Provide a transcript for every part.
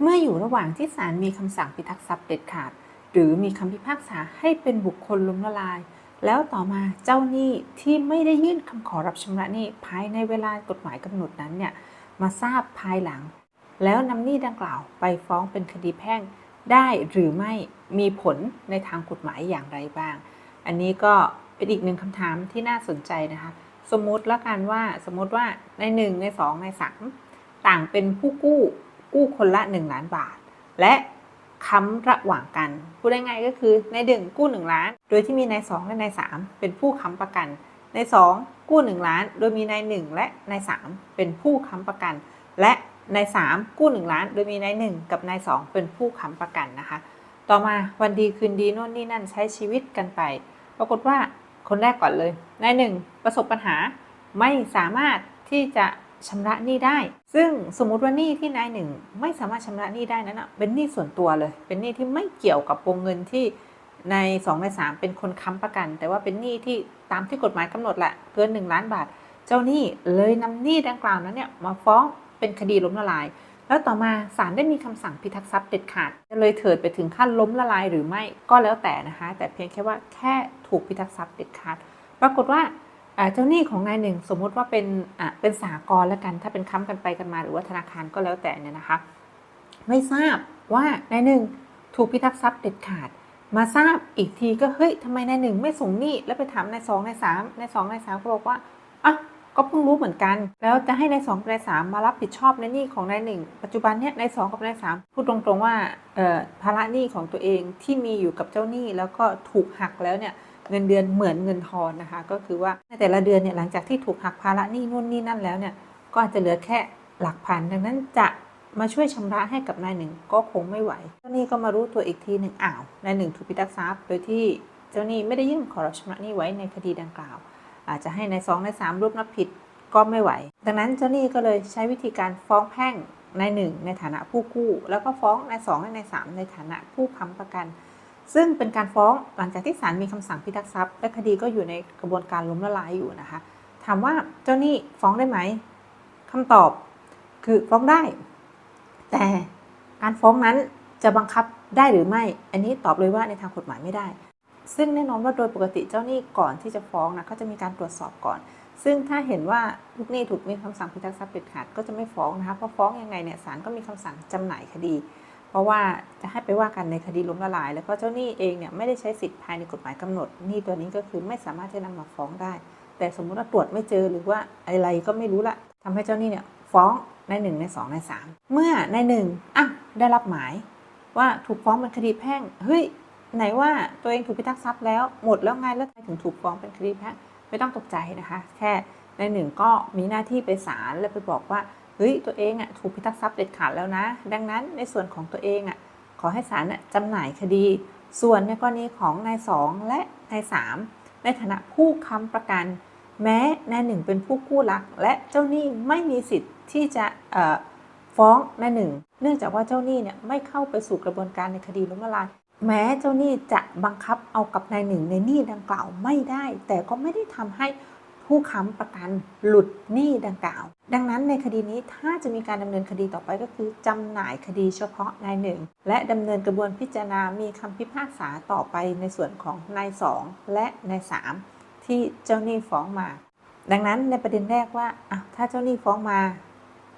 เมื่ออยู่ระหว่างที่ศาลมีคำสั่งพิทักษ์ทรัพย์เด็ดขาด หรือมีคำพิพากษาให้เป็นบุคคลล้มละลาย แล้วต่อมาเจ้าหนี้ที่ไม่ได้ยื่นคำขอรับชำระหนี้ภายในเวลากฎหมายกำหนดนั้นเนี่ยมาทราบภายหลัง แล้วนำหนี้ดังกล่าวไปฟ้องเป็นคดีแพ่งได้หรือไม่มีผลในทางกฎหมายอย่างไรบ้าง อันนี้ก็เป็นอีกหนึ่งคำถามที่น่าสนใจนะคะ สมมติแล้วกันว่าสมมติว่าใน 1 ใน 2 ใน 3 ต่างเป็นผู้กู้ กู้คนละ 1 ล้านบาท และค้ำระหว่างกัน พูดง่ายก็คือในหนึ่งกู้ 1 ล้าน โดยที่มีใน2และใน3เป็นผู้ค้ำประกันใน2กู้ 1 ล้าน โดยมีใน1และใน3เป็นผู้ค้ำประกัน และใน3กู้ 1 ล้าน โดยมีใน1กับใน2เป็นผู้ค้ำประกันนะคะ ต่อมาวันดีคืนดีโน่นนี่นั่นใช้ชีวิตกันไป ปรากฏว่าคนแรกก่อนเลยนายหนึ่งประสบปัญหาไม่สามารถที่จะ ชำระหนี้ได้ ซึ่งสมมุติว่าหนี้ที่นายหนึ่งไม่สามารถชำระหนี้ได้นั้นนะเป็นหนี้ส่วนตัวเลย เป็นหนี้ที่ไม่เกี่ยวกับวงเงินที่ใน2ใน3เป็นคนค้ำประกัน แต่ว่าเป็นหนี้ที่ตามที่กฎหมายกำหนดแหละเกิน 1 ล้านบาท เจ้าหนี้เลยนำหนี้ดังกล่าวนั้นเนี่ยมาฟ้องเป็นคดีล้มละลาย แล้วต่อมาศาลได้มีคำสั่งพิทักษ์ทรัพย์เด็ดขาดจะเลยเถิดไปถึงขั้นล้มละลายหรือไม่ก็แล้วแต่นะคะ แต่เพียงแค่ว่าแค่ถูกพิทักษ์ทรัพย์เด็ดขาด ปรากฏว่า เจ้าหนี้ของนายหนึ่งสมมุติว่าเป็นเป็นสากลแล้วกัน ถ้าเป็นค้ำกันไปกันมาหรือว่าธนาคารก็แล้วแต่เนี่ยนะคะ ไม่ทราบว่านายหนึ่งถูกพิทักษ์ทรัพย์เด็ดขาด มาทราบอีกทีก็เฮ้ยทำไมนายหนึ่งไม่ส่งหนี้แล้วไปถามนายสองนายสามนายสองนายสามก็บอกว่าอะก็เพิ่งรู้เหมือนกัน แล้วจะให้นายสองกับนายสามมารับผิดชอบในหนี้ของนายหนึ่งปัจจุบันเนี้ยนายสองกับนายสามพูดตรงๆว่าภาระหนี้ของตัวเองที่มีอยู่กับเจ้าหนี้แล้วก็ถูกหักแล้วเนี่ย เงินเดือนเหมือนเงินทอนนะคะ ก็คือว่าในแต่ละเดือนเนี่ยหลังจากที่ถูกหักภาระหนี้นู่นนี่นั่นแล้วเนี่ยก็อาจจะเหลือแค่หลักพันดังนั้นจะมาช่วยชำระให้กับนายหนึ่งก็คงไม่ไหวเจ้าหนี้ก็มารู้ตัวอีกทีหนึ่งอ้าวนายหนึ่งถูกพิทักษ์ทรัพย์โดยที่เจ้าหนี้ไม่ได้ยื่นขอรับชำระหนี้ไว้ในคดีดังกล่าว อาจจะให้นายสองนายสามรูปนับผิดก็ไม่ไหว ดังนั้นเจ้าหนี้ก็เลยใช้วิธีการฟ้องแพ่งในหนึ่งในฐานะผู้กู้ แล้วก็ฟ้องในสองและในสามในฐานะผู้ค้ำประกัน ซึ่งเป็นการฟ้องหลังจากที่ศาลมีคำสั่งพิทักษ์ทรัพย์ และคดีก็อยู่ในกระบวนการล้มละลายอยู่นะคะ ถามว่าเจ้าหนี้ฟ้องได้ไหมคำตอบคือฟ้องได้ แต่การฟ้องนั้นจะบังคับได้หรือไม่ อันนี้ตอบเลยว่าในทางกฎหมายไม่ได้ ซึ่งแน่นอนว่าโดยปกติเจ้าหนี้ก่อนที่จะฟ้องนะก็จะมีการตรวจสอบก่อน ซึ่งถ้าเห็นว่าลูกหนี้ถูกมีคำสั่งพิทักษ์ทรัพย์เด็ดขาดก็จะไม่ฟ้องนะคะเพราะฟ้องยังไงเนี่ยศาลก็มีคำสั่งจำหน่ายคดี ราะว่าจะให้ไปว่ากันในคดีล้มละลาย แล้วก็เจ้าหนี้เองเนี่ยไม่ได้ใช้สิทธิ์ภายในกฎหมายกำหนดหนี้ตัวนี้ก็คือไม่สามารถจะนำมาฟ้องได้ แต่สมมุติว่าตรวจไม่เจอหรือว่าอะไรก็ไม่รู้ละทำให้เจ้าหนี้เนี่ยฟ้องในหนึ่งในสองในสามเมื่อในหนึ่งอะได้รับหมาย ว่าถูกฟ้องเป็นคดีแพ่งเฮ้ยไหนว่าตัวเองถูกพิทักษ์ทรัพย์แล้วหมดแล้วไงแล้วทำไมถึงถูกฟ้องเป็นคดีแพ่งไม่ต้องตกใจนะคะ แค่ในหนึ่งก็มีหน้าที่ไปศาลแล้วไปบอกว่า เฮ้ยตัวเองอะถูกพิทักษ์ทรัพย์เด็ดขาดแล้วนะ ดังนั้นในส่วนของตัวเองอะขอให้ศาลน่ะจำหน่ายคดี ส่วนในกรณีของนายสองและนายสามในฐานะผู้ค้ำประกัน แม้นายหนึ่งเป็นผู้กู้หลัก และเจ้าหนี้ไม่มีสิทธิ์ที่จะฟ้องนายหนึ่งเนื่องจากว่าเจ้าหนี้เนี่ยไม่เข้าไปสู่กระบวนการในคดีล้มละลายแม้เจ้าหนี้จะบังคับเอากับนายหนึ่งในหนี้ดังกล่าวไม่ได้ แต่ก็ไม่ได้ทำให้ ผู้ค้ำประกันหลุดหนี้ดังกล่าว ดังนั้นในคดีนี้ถ้าจะมีการดำเนินคดีต่อไปก็คือจำหน่ายคดีเฉพาะนายหนึ่งและดำเนินกระบวนพิจารณา มีคำพิพากษาต่อไปในส่วนของนายสองและนายสามที่เจ้าหนี้ฟ้องมา ดังนั้นในประเด็นแรกว่าถ้าเจ้าหนี้ฟ้องมา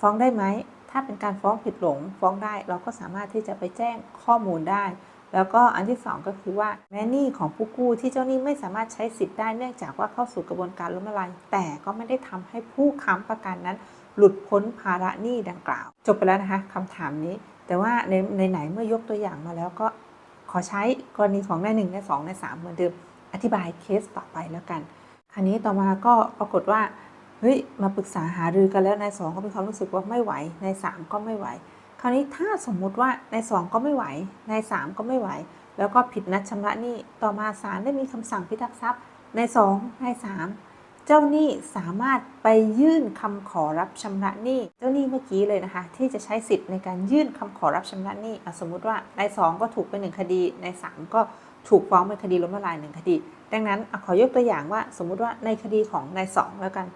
ฟ้องได้ไหมถ้าเป็นการฟ้องผิดหลงฟ้องได้เราก็สามารถที่จะไปแจ้งข้อมูลได้ แล้วก็อันที่สองก็คือว่าแม้หนี้ของผู้กู้ที่เจ้าหนี้ไม่สามารถใช้สิทธิ์ได้เนื่องจากว่าเข้าสู่กระบวนการล้มละลายแต่ก็ไม่ได้ทำให้ผู้ค้ำประกันนั้น หลุดพ้นภาระหนี้ดังกล่าว จบไปแล้วนะคะคำถามนี้ แต่ว่าในในไหนเมื่อยกตัวอย่างมาแล้วก็ขอใช้กรณีของในหนึ่งในสองในสามเหมือนเดิมอธิบายเคสต่อไปแล้วกันคราวนี้ต่อมาก็ปรากฏว่าเฮ้ยมาปรึกษาหารือกันแล้วนายสองก็มีความรู้สึกว่าไม่ไหวนายสามก็ไม่ไหว คราวนี้ถ้าสมมุติว่าในายสองก็ไม่ไหว ในายสามก็ไม่ไหว แล้วก็ผิดนัดชำระหนี้ต่อมาศาลได้มีคำสั่งพิทักษ์ทรัพย์ ในายสองนายสามเจ้าหนี้สามารถไปยื่นคำขอรับชำระหนี้ เจ้าหนี้เมื่อกี้เลยนะคะ ที่จะใช้สิทธิ์ในการยื่นคำขอรับชำระหนี้สมมุติว่าในายสองก็ถูกไปหนึ่งคดี ในายสามก็ถูกฟ้องเป็นคดีล้มละลายหนึ่งคดี ดังนั้นอขอยกตัวอย่างว่าสมมุติว่าในคดีของนายสองแล้วกัน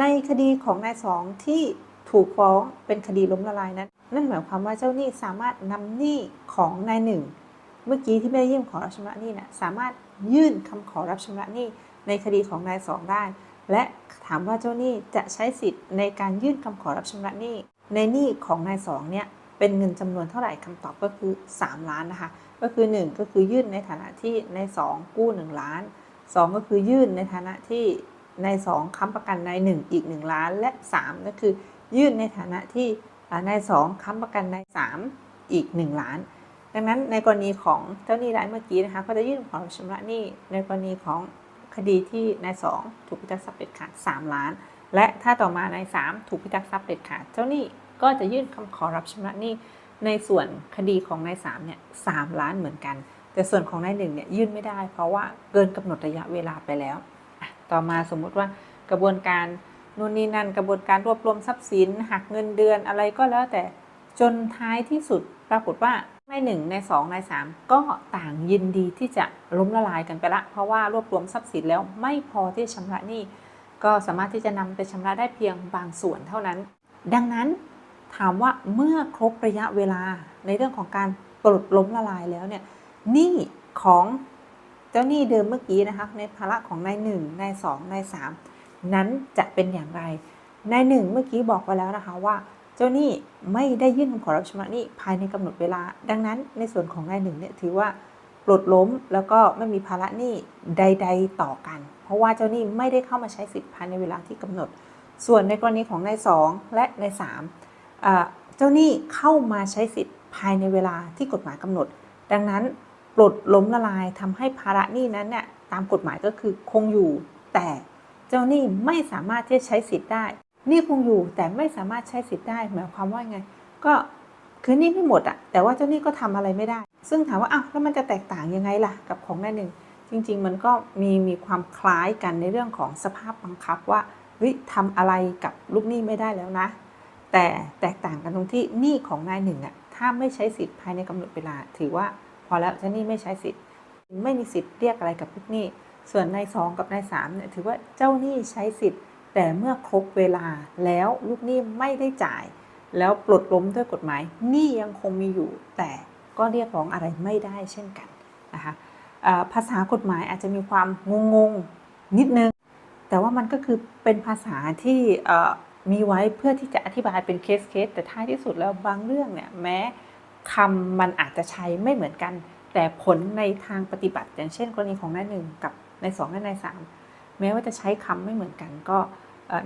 ในคดีของนายสองที่ถูกฟ้องเป็นคดีล้มละลายนั้น นั่นหมายความว่าเจ้าหนี้สามารถนำหนี้ของนายหนึ่ง เมื่อกี้ที่ไม่ได้ยื่นขอรับชำระหนี้นี่ยสามารถยื่นคำขอรับชำระหนี้ในคดีของนายสองได้ และถามว่าเจ้าหนี้จะใช้สิทธิ์ในการยื่นคำขอรับชำระหนี้ ในหนี้ของนายสองเนี่ยเป็นเงินจำนวนเท่าไหร่คำตอบก็คือ 3 ล้านนะคะ ก็คือ 1 ก็คือยื่นในฐานะที่นายสองกู้ 1 ล้าน 2 ก็คือยื่นในฐานะที่นายสองค้ำประกันนายหนึ่งอีก 1 ล้าน และ 3 ก็คือยื่นในฐานะที่ อ่านายสองค้ำประกันนายสามอีก1ล้าน ดังนั้นในกรณีของเจ้าหนี้รายเมื่อกี้นะคะก็จะยื่นขอชำระหนี้ในกรณีของคดีที่นายสองถูกพิทักษ์ทรัพย์เด็ดขาด3ล้าน และถ้าต่อมานายสามถูกพิทักษ์ทรัพย์เด็ดขาดเจ้าหนี้ก็จะยื่นคำขอรับชำระหนี้ในส่วนคดีของนายสามเนี่ยสามล้านเหมือนกัน แต่ส่วนของนายหนึ่งเนี่ยยื่นไม่ได้ เพราะว่าเกินกำหนดระยะเวลาไปแล้ว ต่อมาสมมุติว่ากระบวนการ นู่นนี่นั่นกระบวนการรวบรวมทรัพย์สิน หักเงินเดือนอะไรก็แล้วแต่จนท้ายที่สุดปรากฏว่าในหนึ่งในสองในสามก็ต่างยินดีที่จะล้มละลายกันไปละ เพราะว่ารวบรวมทรัพย์สินแล้วไม่พอที่จะชำระหนี้ก็สามารถที่จะนำไปชำระได้เพียงบางส่วนเท่านั้น ดังนั้นถามว่าเมื่อครบระยะเวลาในเรื่องของการปลดล้มละลายแล้วเนี่ยหนี้ของเจ้าหนี้เดิมเมื่อกี้นะคะในภาระของนายหนึ่งนายสองนายสาม นั้นจะเป็นอย่างไรนายหนึ่งเมื่อกี้บอกไปแล้วนะคะว่า เจ้าหนี้ไม่ได้ยื่นคำขอรับชำระหนี้ภายในกำหนดเวลา ดังนั้นในส่วนของนายหนึ่งเนี่ยถือว่าปลดล้มแล้วก็ไม่มีภาระหนี้ใด ๆ ต่อกัน เพราะว่าเจ้าหนี้ไม่ได้เข้ามาใช้สิทธิ์ภายในเวลาที่กำหนด ส่วนในกรณีของนายสองและนายสามเจ้าหนี้เข้ามาใช้สิทธิ์ภายในเวลาที่กฎหมายกำหนด ดังนั้นปลดล้มละลายทำให้ภาระหนี้นั้นเนี่ยตามกฎหมายก็คือคงอยู่แต่ เจ้าหนี้ไม่สามารถที่จะใช้สิทธิ์ได้หนี้คงอยู่แต่ไม่สามารถใช้สิทธิ์ได้หมายความว่าไง ก็คือนี้ไม่หมดอะแต่ว่าเจ้าหนี้ก็ทำอะไรไม่ได้ ซึ่งถามว่าอ้าวแล้วมันจะแตกต่างยังไงล่ะกับของนายหนึ่งจริง ๆ มันก็มีมีความคล้ายกันในเรื่องของสภาพบังคับว่าเฮ้ยทำอะไรกับลูกหนี้ไม่ได้แล้วนะ แต่แตกต่างกันตรงที่หนี้ของนายหนึ่งอะถ้าไม่ใช้สิทธิ์ภายในกำหนดเวลา ถือว่าพอแล้วเจ้าหนี้ไม่ใช้สิทธิ์ ไม่มีสิทธิ์เรียกอะไรกับลูกหนี้ ส่วนนายสองกับนายสามเนี่ยถือว่าเจ้าหนี้ใช้สิทธิ์ แต่เมื่อครบเวลาแล้วลูกหนี้ไม่ได้จ่าย แล้วปลดล้มด้วยกฎหมายหนี้ยังคงมีอยู่ แต่ก็เรียกร้องอะไรไม่ได้เช่นกันนะคะภาษากฎหมายอาจจะมีความงงๆนิดนึง แต่ว่ามันก็คือเป็นภาษาที่มีไว้เพื่อที่จะอธิบายเป็นเคสเคสแต่ท้ายที่สุดแล้วบางเรื่องเนี่ยแม้คำมันอาจจะใช้ไม่เหมือนกัน แต่ผลในทางปฏิบัติ อย่างเช่น กรณีของนายหนึ่งกับ ในายสองและในายสามแม้ว่าจะใช้คำไม่เหมือนกันก็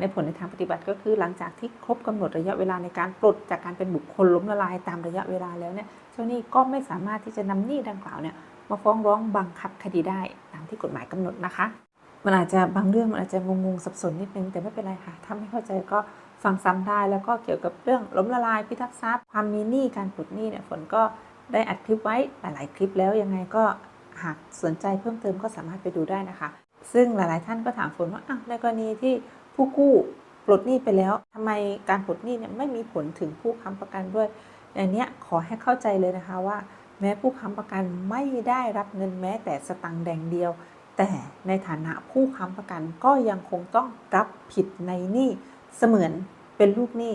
ในผลในทางปฏิบัติก็คือหลังจากที่ครบกำหนดระยะเวลาในการปลดจากการเป็นบุคคลล้มละลายตามระยะเวลาแล้วเนี่ยเจ้าหนี้ก็ไม่สามารถที่จะนำหนี้ดังกล่าวเนี่ยมาฟ้องร้องบังคับคดีได้ตามที่กฎหมายกำหนดนะคะ มันอาจจะบางเรื่องมันอาจจะงงๆสับสนนิดนึงแต่ไม่เป็นไรค่ะถ้าไม่เข้าใจก็ฟังซ้ำได้แล้วก็เกี่ยวกับเรื่องล้มละลายพิทักษ์ทรัพย์ความมีหนี้การปลดหนี้เนี่ยฝนก็ได้อัดคลิปไว้หลายๆคลิปแล้วยังไงก็ หากสนใจเพิ่มเติมก็สามารถไปดูได้นะคะ ซึ่งหลายๆ ท่านก็ถามฝนว่าอ้าวในกรณีที่ผู้กู้ปลดหนี้ไปแล้วทำไมการปลดหนี้เนี่ยไม่มีผลถึงผู้ค้ำประกันด้วยอันเนี้ยขอให้เข้าใจเลยนะคะว่า แม้ผู้ค้ำประกันไม่ได้รับเงินแม้แต่สตังค์แดงเดียว แต่ในฐานะผู้ค้ำประกันก็ยังคงต้องรับผิดในหนี้เสมือนเป็นลูกหนี้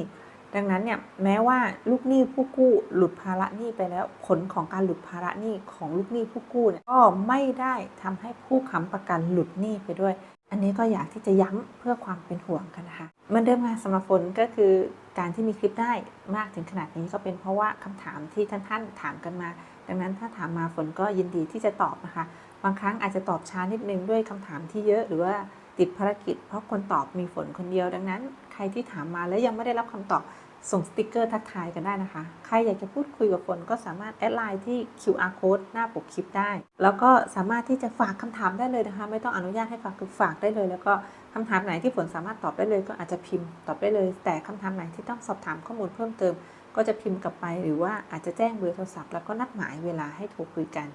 ดังนั้นเนี่ยแม้ว่าลูกหนี้ผู้กู้หลุดภาระหนี้ไปแล้ว ผลของการหลุดภาระหนี้ของลูกหนี้ผู้กู้เนี่ยก็ไม่ได้ทำให้ผู้ค้ำประกันหลุดหนี้ไปด้วย อันนี้ก็อยากที่จะย้ำเพื่อความเป็นห่วงกันนะคะเหมันเดิมมาสำหรับฝนก็คือการที่มีคลิปได้มากถึงขนาดนี้ก็เป็นเพราะว่าคำถามที่ท่านท่านๆถามกันมา ดังนั้นถ้าถามมาฝนก็ยินดีที่จะตอบนะคะ บางครั้งอาจจะตอบช้านิดนึงด้วยคำถามที่เยอะหรือว่าติดภารกิจ เพราะคนตอบมีฝนคนเดียวดังนั้น รที่ถามมาแล้วยังไม่ได้รับคำตอบส่งสติกเกอร์ทักทายกันได้นะคะ ใครอยากจะพูดคุยกับฝนก็สามารถแอดไลน์ที่ QR code หน้าปกคลิปได้ แล้วก็สามารถที่จะฝากคำถามได้เลยนะคะ ไม่ต้องอนุญาตให้ฝากคือฝากได้เลย แล้วก็คำถามไหนที่ฝนสามารถตอบได้เลย ก็อาจจะพิมพ์ตอบได้เลย แต่คำถามไหนที่ต้องสอบถามข้อมูลเพิ่มเติม ก็จะพิมพ์กลับไป หรือว่าอาจจะแจ้งเบอร์โทรศัพท์แล้วก็นัดหมายเวลาให้โทรคุยกัน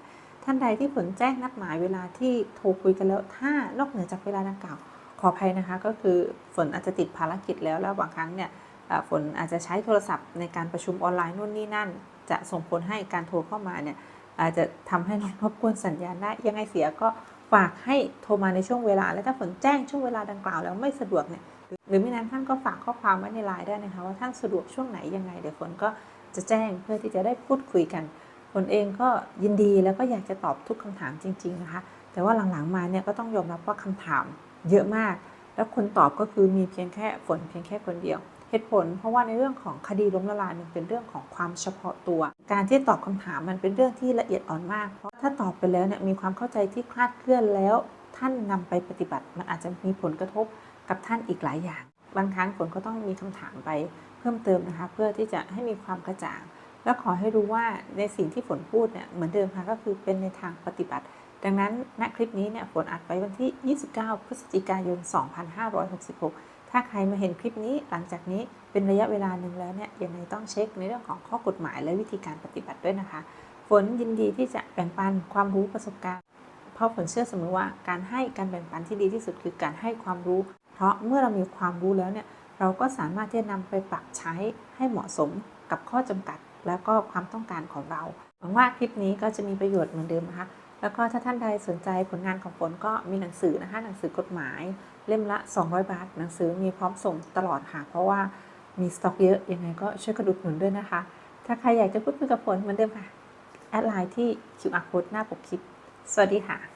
ท่านใดที่ผลแจ้งนัดหมายเวลาที่โทรคุยกันแล้วถ้านอกเหนือจากเวลาดังกล่าว ออภัยนะคะก็คือฝนอาจจะติดภารกิจแล้วแล้วบางครั้งเนี่ยฝนอาจจะใช้โทรศัพท์ในการประชุมออนไลน์นู่นนี่นั่น จะส่งผลให้การโทรเข้ามาเนี่ยอาจจะทำให้รบกวนสัญญาณได้ยังไงเสียก็ฝากให้โทรมาในช่วงเวลา และถ้าฝนแจ้งช่วงเวลาดังกล่าวแล้วไม่สะดวกเนี่ยหรือไม่นั้นท่านก็ฝากข้อความไว้ในไลน์ได้นะคะว่าท่านสะดวกช่วงไหนยังไงเดี๋ยวฝนก็จะแจ้งเพื่อที่จะได้พูดคุยกันฝนเองก็ยินดีแล้วก็อยากจะตอบทุกคำถามจริง ๆนะคะ แต่ว่าหลังๆมาเนี่ยก็ต้องยอมรับว่าคำถาม เยอะมาก แล้วคนตอบก็คือมีเพียงแค่ฝนเพียงแค่คนเดียว เหตุผล เพราะว่าในเรื่องของคดีล้มละลายมันเป็นเรื่องของความเฉพาะตัว การที่ตอบคำถามมันเป็นเรื่องที่ละเอียดอ่อนมาก เพราะถ้าตอบไปแล้วเนี่ยมีความเข้าใจที่คลาดเคลื่อนแล้ว ท่านนำไปปฏิบัติ มันอาจจะมีผลกระทบกับท่านอีกหลายอย่าง บางครั้งฝนก็ต้องมีคำถามไปเพิ่มเติมนะคะ เพื่อที่จะให้มีความกระจ่างแล้วขอให้รู้ว่าในสิ่งที่ฝนพูดเนี่ยเหมือนเดิมค่ะก็คือเป็นในทางปฏิบัติ ดังนั้นณคลิปนี้เนี่ยฝนอัดไปวันที่ 29 พฤศจิกายน 2566 ถ้าใครมาเห็นคลิปนี้หลังจากนี้เป็นระยะเวลาหนึ่งแล้วเนี่ยยังไงต้องเช็คในเรื่องของข้อกฎหมายและวิธีการปฏิบัติด้วยนะคะ ฝนยินดีที่จะแบ่งปันความรู้ประสบการณ์ เพราะฝนเชื่อเสมอว่าการให้การแบ่งปันที่ดีที่สุดคือการให้ความรู้ เพราะเมื่อเรามีความรู้แล้วเนี่ยเราก็สามารถที่จะนำไปปรับใช้ให้เหมาะสมกับข้อจำกัด แล้วก็ความต้องการของเราหวังว่าคลิปนี้ก็จะมีประโยชน์เหมือนเดิมนะคะ แล้วก็ถ้าท่านใดสนใจผลงานของฝนก็มีหนังสือนะคะหนังสือกฎหมาย เล่มละ 200 บาท หนังสือมีพร้อมส่งตลอดค่ะ เพราะว่ามีสต็อกเยอะยังไงก็ช่วยกระดุดหนุนด้วยนะคะ ถ้าใครอยากจะพูดคุยกับฝนเหมือนเดิมค่ะ แอดไลน์ที่ QR code หน้าปกคลิป สวัสดีค่ะ